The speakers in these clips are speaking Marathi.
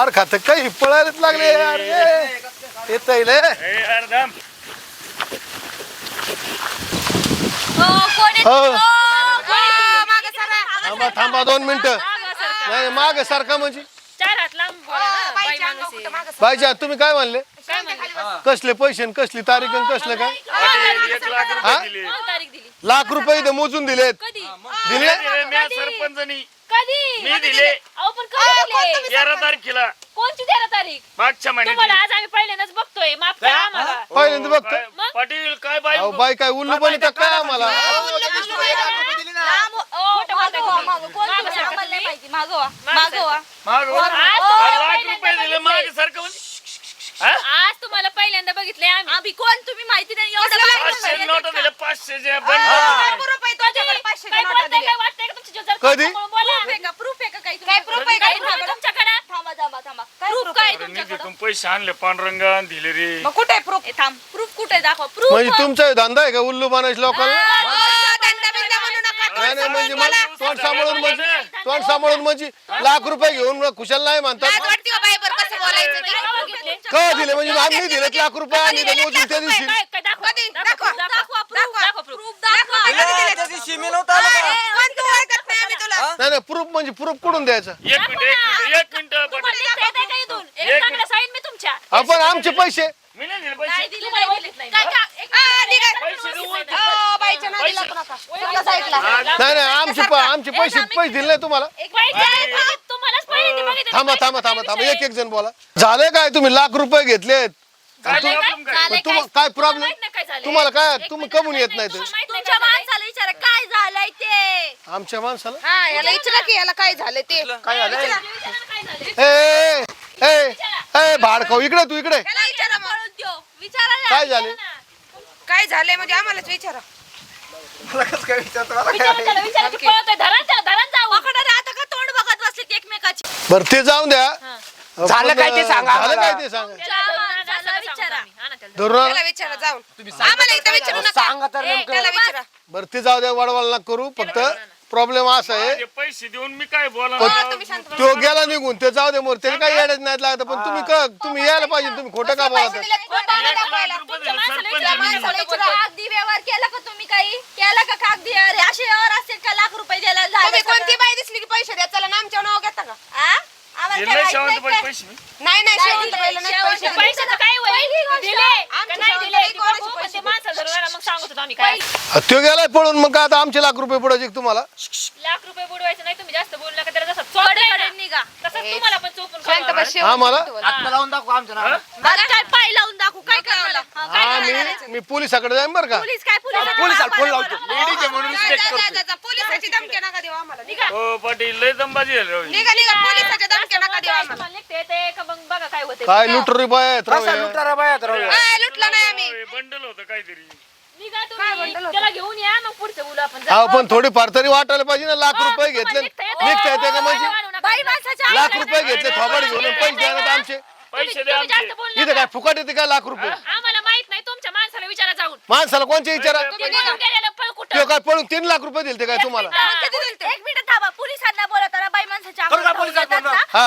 फार खात काही पळायलाच लागले अरे येत अरे थांब. हो थांबा थांबा दोन मिनिटं नाही माग सारखा म्हणजे चार हात लांब बोला ना, बाई माणूस आहे. बाईजा तुम्ही काय म्हणले? कसले पैसे आणि कसली तारीख आणि कसलं काय लाख? रुपये इथे मोजून दिलेत. कधी? दिले? दिले म्या सरपंचनी. कधी? मी दिले. अहो पण कधी दिले? तेरा तारखेला. कोणची तेरा तारीख? मागच्या तुम्हाला महिन्यात आज आम्ही पहिल्यांदाच बघतोय. माफ करा आम्हाला. पहिल्यांदा बघतो काय- मग? पाटील काय बाई? अहो बाई काय उल्लू काय आम्हाला. खोटं बोलताय तुम्ही. मागं सरका तुम्ही. मागं सरका. माग आज तुम्हाला लाख पहिल्यांदा रुपये दिले बघितलंय. मागे सारखं म्हणजे हा? आज तुम्हाला पहिल्यांदा बघितलंय आम्ही. कोण? तुम्ही माहिती नाही. एवढं दिले पाचशेचे बंद रुपये तुमच्याकडे पाचशेच्या काय नोटा बोलताय दिल्या. काय वाटतंय का तुमच्या जर कधी? खोटं बोला? Proof आहे का? प्रूफ आहे का काही काय तुमच्याकडे? प्रूफ आहे काय काय proof आहे तुमच्याकडे थांबा थांबा थांबा. काय प्रूफ proof काय आहे? अरे तुमच्याकडे? निधीतून पैसे आणले पांडुरंगान दिले रे. मग कुठे प्रूफ थांब. प्रूफ कुठे दाखवा. प्रूफ म्हणजे तुमचा धंदा आहे का उल्लू बनायचं लोकांना? नाही नाही म्हणजे मग तोंड सांभाळून म्हणजे तोंड सांभाळून म्हणजे लाख रुपये घेऊन मग खुशाल नाही म्हणतात. का दिले? म्हणजे आम्ही दिलेत लाख रुपये मोजून त्या दिवशी काय काय दाखवा दाखवा दाखवा प्रूफ दाखवा प्रूफ नाही नाही प्रूफ म्हणजे प्रूफ कुठून द्यायचं एक मिनिट एक मिनिट एक मिनिट तुम्हाला पाटील निघता येतंय का इथून? एक एक चांगलं साईन मी तुमच्या आपण आमचे पैसे मी नाही दिले पैसे तुम्हाला ओळखत नाही काय मी. का- एक मिनिट, एक पैसे मिनिट. देऊ दे. अहो, बाईच्या नादी लागू नका. तुमच्या साईडला. नाही नाही आमचे प- आमचे पैसे पैसे दिले नाही तुम्हाला एक बाई काय बघित- तुम्हालाच पहिल्यांदा बघितलं. थांबा थांबा थांबा थांबा? एक एक जण बोला झाले काय तुम्ही लाख रुपये घेतलेत काय झालंय problem काय? काय? झालंय तुम्हा- काय? काय तुम्हाला problem? माहीत नाही काय झालंय? तुम्हाला काय तुम्ही कमून येत नाही, नाही तुमच्या काय? झालंय? माणसाला विचारा काय झालंय ते? आमच्या माणसाला? हा याला विचारा की याला काय झालंय ते? काय झालंय? काय झालंय? ए ए ए भाडखाऊ इकडे तू इकडे. विचारा ना. काय झाले काय झालंय म्हणजे आम्हालाच विचारा. विचारा त्याला, विचारा. की. आता तोंड बघत बसले एकमेकाची? बरं ते जाऊन द्या. झालं काय ते सांगा झालं काय आम्हाला. ते सांगा त्याला धरून आणा, त्याला असं सांगतो विचारा. आम्ही. आणा त्याला. धरून त्याला विचारा जाऊन आम्हाला इथं विचारू नका. सांगा तर ए, नेमकं. त्याला विचारा. बरं ते जाऊ द्या वडवाल नका करू. फक्त प्रॉब्लेम असा आहे. पैसे देऊन मी काय बोला तुम्ही शांत बसा. तो गेला निघून ते जाऊ दे मोर. त्याला काही येडच नाही लागत पण तुम्ही क तुम्ही यायला पाहिजे तुम्ही खोटं का बोलता? माणसाला कागदी व्यवहार केला का तुम्ही काही? केला का कागदी? व्यवहार असे व्यवहार असतील का? लाख रुपये द्यायला तुम्ही कोणती बाई दिसली की पैसे द्या? चला नामच्या नाव घेता का? आ? काय दिले काय? पैसे? मी नाही नाही नाही दिले. पैसे काय होईल? दिले का नाही दिले? ती कोणाचे बघू, पण पैसे? ते माणसाला धरून आणा, मग सांगत होतो आम्ही काय. तो गेलाय पळून मग आता आमचे लाख रुपये का तुम्हाला? लाख रुपये बुडवायचं नाही तुम्ही जास्त बोलू नका त्याला जसं चोपडं आहे ना, निघा. तसंच तुम्हाला पण चोपून शांत खावा. बस, शेवंत आम्हाला? लावून दाखव आमच्या नावानं. बरं, काय पाय लावून दाखवू? काय करावं आम्ही मी पोलिसाकडे जाईन बरं का? पोलीस काय पोलीस पोलिसाला फोन लावतो. लेडीज आहे म्हणून रिस्पेक्ट करतो. पोलिसाची धमकी नका देऊ आम्हाला. निघा. हो पाटील लय दंबाजी झाली राव ही. निघा निघा पोलिसाच्या धमकी नका देऊ आम्हाला तुम्हाला निघता येते का मग बघा काय होते काय लुटरी बाय आहेत राव कसा हे. लुटारा बाया तर राव. काय लुटलं नाही आम्ही. बंडल होतं काहीतरी. निघा तुम्ही. त्याला घेऊन या मग पुढचं बोलू आपण. अहो पण थोडी फार तरी वाटायला पाहिजे ना लाख रुपये घेतले. निघता येते. का म्हणजे बाई माणसाच्या लाख रुपये घेतले थोबाड घेऊन पैसे द्या ना आमचे. पैसे द्या आमचे. इथे काय फुकट येते काय लाख रुपये? आम्हाला माहीत नाही तुमच्या माणसाला विचारा जाऊन. माणसाला कोणचे विचारा? ते पळून गेलेलं पळ कुठं? तो काय पळून तीन लाख रुपये दिले काय तुम्हाला? एक मिनिट थांबा पोलिसांना पोलिसात हा.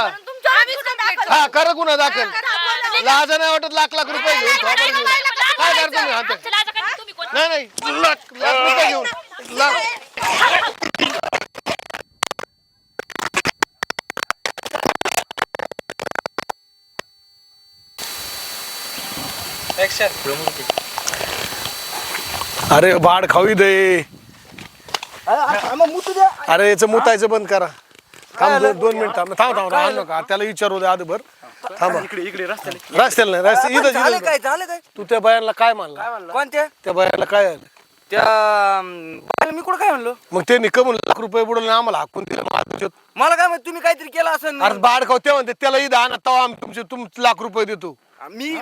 हा करा गुन्हा दाखल करा. लाज नाही वाटत लाख लाख रुपये घेऊन थोबाड घेऊन काय करतो मी हात नाही नाही लाख लाख रुपये घेऊन लाख अरे भाड खाऊ दे हा, हा. अरे याचं मुतायचं बंद करा थांब दोन दोन मिनिट थांब. थांब थांब आणू नका. त्याला विचारू दे आधीभर थांबा. इकडे इकडे रस्त्याला. रस्त्याला नाही रस्ते इथं झालं काय झालं काय? तू त्या बायांना काय मानला कोणत्या त्या बायांना काय झालं? त्या अं, बायाला मी कुठं काय म्हणलो? मग त्यांनी कमून लाख रुपये बुडवले आम्हाला हाकून दिलं? मग आता मला काय माहीत तुम्ही काहीतरी केलं असं अरे बाड खाऊ ते म्हणते त्याला इथं आणा तेव्हा आम्ही तुमचे तुम लाख रुपये देतो. मी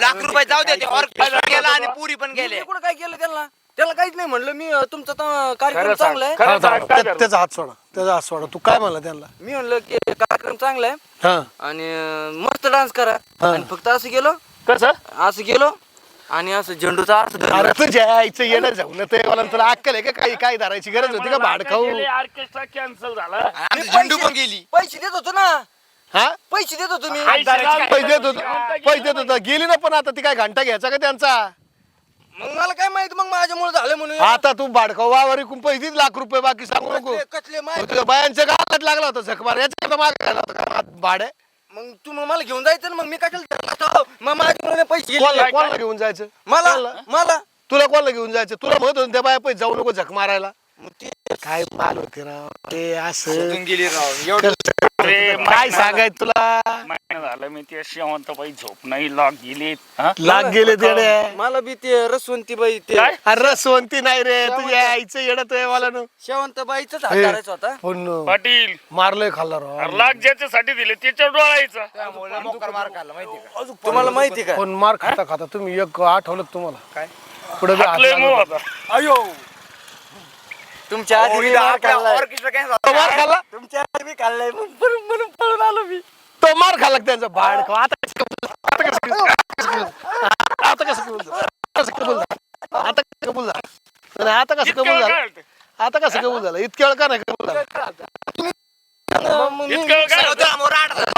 लाख रुपये जाऊ दे ते ऑर्केस्ट्रा गेला आणि पुरी पण मी गेले. कुठं काय केलं त्यांना? त्याला काहीच नाही म्हणलं मी अं, तुमचा तर कार्यक्रम खरं सांग, चांगला आहे. खरं त्या-? त्याचा हात सोडा त्याचा हात सोडा. तू काय म्हणला त्यांना? मी म्हणलं की कार्यक्रम चांगला आहे. हा. आणि अं, मस्त डान्स करा. हा. आणि फक्त असं गेलो. कसं? असं गेलो. आणि असं झेंडूचा असं धरलं. अरे तुझ्या आईचं येणं जाऊ ना ते मला तुला अक्कल आहे का? काही काय धरायची गरज होती का? भाड खाऊ ऑर्केस्ट्रा कॅन्सल झाला. आमची झेंडू पण गेली. पैसे देत होतो ना. हा? पैसे देतो तुम्ही पैसे देत होतो पैसे देत होता. गेली ना पण आता ती काय घंटा घ्यायचा का त्यांचा? मग मला काय माहीत मग माझ्यामुळे झालं म्हणून? आता तू भाडकाव वावर इकून पैसे दे लाख रुपये बाकी सांगू नको. कचले- कचले माय तुझ्या बायांच्या गावात लागला होता झकमार. याच्या माग घाला होता का भाडे मग तू मग मला घेऊन जायचं ना मग मी काय केलं मग माझ्यामुळे पैसे कोणाला घेऊन जायचं? मला कोणाला? मला. तुला कोणाला घेऊन जायचं? तुला म्हणत होतं त्या बाया पैसे जाऊ नको झक मारायला मग ते काय माल होते राव ते असं गेली राव. एवढं अरे, काय सांगाय तुला? महिना झालं मी त्या शेवंतबाई झोप नाही लाग गेली हा? लाग गेले तेडे मला बी ते रसवंती बाई ते काय? अरे रसवंती नाही रे तुझ्या आईचं येडत आहे मला ना शेवंत बाईच हात धरायचा होता. पण पाटील. मारलंय खाल्ला राव. अरे लाख ज्याच्यासाठी दिले त्याच्यावर डोळायचा तुम्हाला माहिती का? पण मार खाता खाता तुम्ही एक आठवलं का तुम्हाला? काय? पुढे अयो! तुमच्या आधी मी मार खाल्लाय. मार खाल्ला? तुमच्या आधी मी खाल्लाय म्हणून. पळून आलो मी. तो मार खाल्ला का त्यांचा? भाड. आता कसं कबूल झालं? आता कसं कबूल झालं? आता कसं कबूल झालं? आता कसं कबूल झालं? आता कसं कबूल झालं? नाही, आता कसं इतकं कबूल काय झालं होतं? आता कसं कबूल झालं? इतक्या वेळ का नाही कबूल झालं? मग मी- इतकं काय होतं?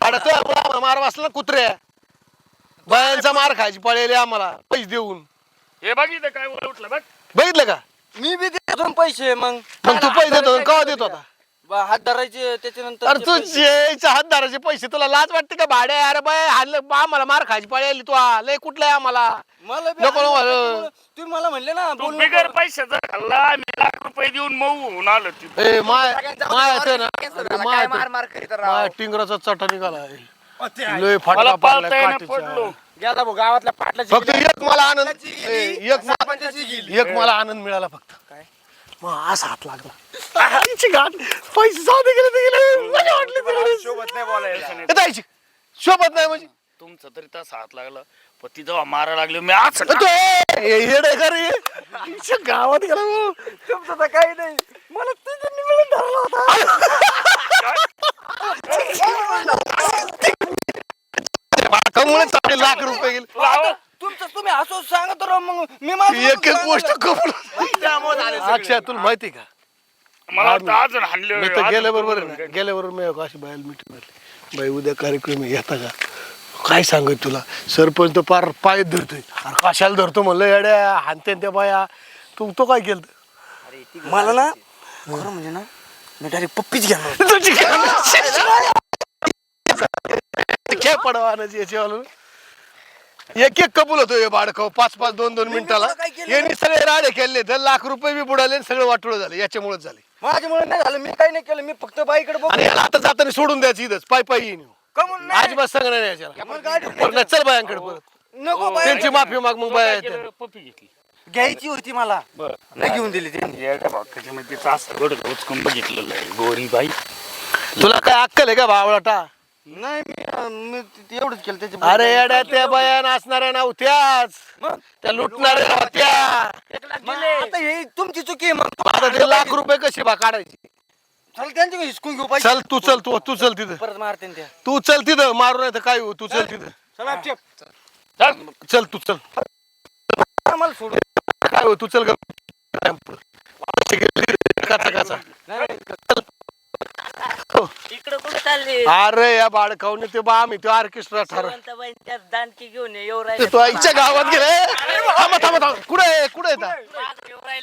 भाडं तो आम्हाला मार वाचला ना कुत्र्या बायांचा मार खायची पळेले आम्हाला. पैसे देऊन. हे बघ इथं काय उठलं बघ. बघितलं का? मी बी देतो पैसे मग मग तू पैसे देतो केव्हा देत होता बा- हात धरायचे त्याच्यानंतर अरे ते तू पैसे. जेच्या हातदाराचे पैसे तुला लाज वाटते का भाडे अरे बाय हाडलं आम्हाला मार खायची पळेली तू आ, लय कुठलं आहे आम्हाला मला बी नको, नको, हात- नको. तुम्ही मला म्हणले ना तू बोलू बिगर. पैशाचा खाल्ला मी लाख रुपये देऊन मऊ होऊन आलो तिथं ए माय माय येते ना. मार मार करीत राव. माय टिंगराचा चटा निघाला लय पडलाय काठीच्या. गेला भाऊ गावातल्या पाटलाची फक्त एक मला आनंद ए, एक मा- सरपंचाची गेली. एक मला आनंद मिळाला फक्त. काय? मग असा हात लागला. गाठ. पैसे जाऊ दे गेले ते गेले. मजा वाटली तिला. सोबत नाही बोलायला. ए, ताईची, शोभत नाही म्हणजे. तुमचं तरी तसा हात लागला. पण ती जेव्हा मारा लागले मी आज ए, तो, ए, ए, येडे का रे? गावात गेला भाऊ. तुमचं तर काही नाही. मला मिळून धरला होता. आपले लाख रुपये गेले आता तुमचं तुम्ही असं सांगत राहा मग मी माझं एक एक गोष्ट कबूल. अक्षय तुला माहिती का मला वाटतं अजून हाणले मी तर गेल्या बरोबर गेल्या बरोबर मी अशी बाहेर मारली बाई उद्या कार्यक्रम आहे, येता का काय सांगत तुला सरपंच तो पार पाय धरतोय अरे कशाला धरतो म्हणलं येड्या हानते त्या बाया तू तो काय केलं मला ना खरं म्हणजे ना मी डायरेक्ट पप्पीच घेणार तुझी काय पडवा याच्यावाला एक एक कबूल होतो हे बाडकाव पाच पाच दोन दोन मिनिटाला. काय केलं? यांनी सगळे राडे केले तर लाख रुपये बी बुडाले आणि सगळं वाटोळ झालं याच्यामुळेच झाले. माझ्यामुळे नाही झालं मी काही नाही केलं मी फक्त बाईकडे बघ आणि याला आता जाताना सोडून द्यायचं इथंच पाय पाय येईन. कमून नाही. अजिबात सांगणार नाही याच्याला. मग बरं चल बायांकडे परत. नको बाई त्यांची माफी माग मग बाया येते. पप्पी घेतली. घ्यायची होती मला. बर. नाही घेऊन दिली त्यांनी. त्याच्यामध्ये तास घडलं उचकून बघितलेलं आहे गोरी बाई तुला काय अक्कल आहे का भावळाटा? नाही मी मी ते- एवढंच केलं त्याच्या अरे येड्या त्या बाया नाचणाऱ्या नव्हत्याच त्या लुटणाऱ्या आता हे तुमची चुकी आहे मग. आता ते लाख रुपये कशी बा काढायची? चल त्यांच्या हिसकून घेऊ पाहिजे चल तू चल तू तू चल तिथं. परत मारते ना त्या. तू चल तिथं मारू नाही तर काय हो तू चल तिथं. चला चेप. चल. चल तू चल. सोडून. काय हो तू चल ग काचा काचा. इकडे कुठे चालले? अरे या बाळकावने ते बा आम्ही तो ऑर्केस्ट्रा ठरव शांताबाई त्यात दानकी घेऊन येऊ ते राहिले तो आईच्या गावात गेले थांबा थांबा थांबा. कुठे आहे? कुठे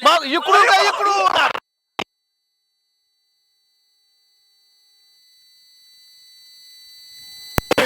मग इकडून काय इकडून?